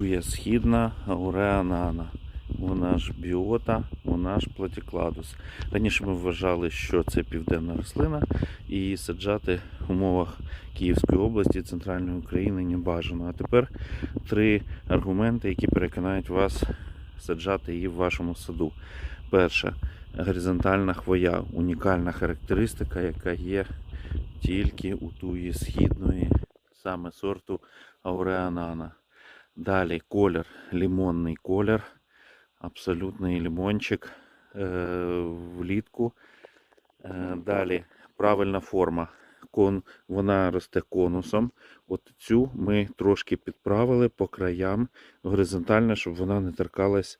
Є східна ауреанана. Вона ж біота, вона ж платікладус. Раніше ми вважали, що це південна рослина, і саджати в умовах Київської області, центральної України не бажано. А тепер три аргументи, які переконають вас саджати її в вашому саду. Перше, горизонтальна хвоя, унікальна характеристика, яка є тільки у туї східної, саме сорту ауреанана. Далі колір, лимонний колір, абсолютний лимончик е, влітку. Е, далі правильна форма. Кон, вона росте конусом. От цю ми трошки підправили по краям горизонтально, щоб вона не торкалась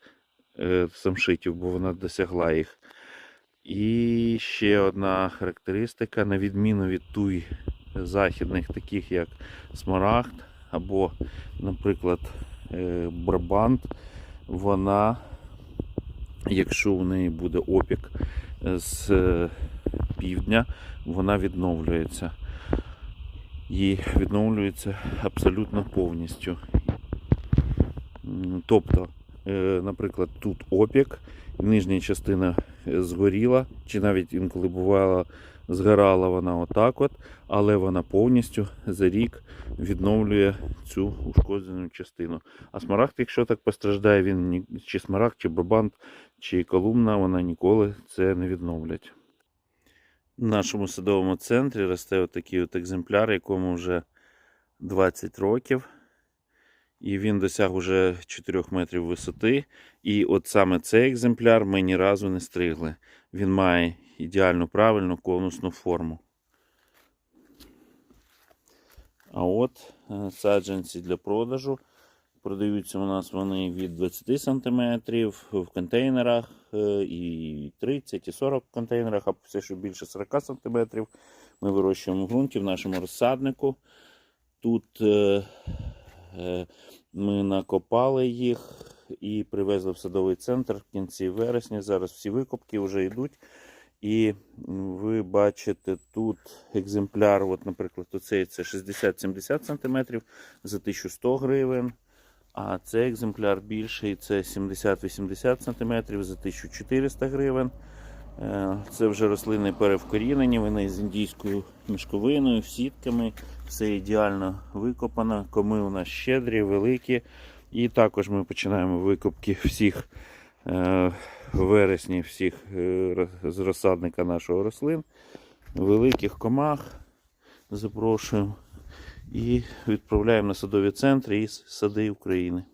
е, самшитів, бо вона досягла їх. І ще одна характеристика, на відміну від туй західних, таких як смарагд або, наприклад, е, брабант, вона, якщо у неї буде опік з е, півдня, вона відновлюється. І відновлюється абсолютно повністю. Тобто, е, наприклад, тут опік, нижня частина е, згоріла, чи навіть інколи бувало, згорала вона отак от, але вона повністю за рік відновлює цю ушкоджену частину. А смарагд, якщо так постраждає, він чи смарагд, чи брабант, чи колумна, вона ніколи це не відновлять. В нашому садовому центрі росте отакий от екземпляр, якому вже 20 років. І він досяг уже 4 метрів висоти. І от саме цей екземпляр ми ні разу не стригли. Він має ідеальну правильну конусну форму. А от е, саджанці для продажу. Продаються у нас вони від 20 см в контейнерах е, і 30 і 40 в контейнерах, а все, що більше 40 см. Ми вирощуємо в ґрунті в нашому розсаднику. Тут е, ми накопали їх і привезли в садовий центр в кінці вересня. Зараз всі викопки вже йдуть. І ви бачите тут екземпляр, от, наприклад, оцей це 60-70 см за 1100 гривень. А цей екземпляр більший це 70-80 см за 1400 гривень. Е, Це вже рослини перевкорінені, вони з індійською мішковиною, сітками. Все ідеально викопано. Коми у нас щедрі, великі. І також ми починаємо викопки всіх в вересні, всіх е, з розсадника нашого рослин. Великих комах запрошуємо і відправляємо на садові центри із сади України.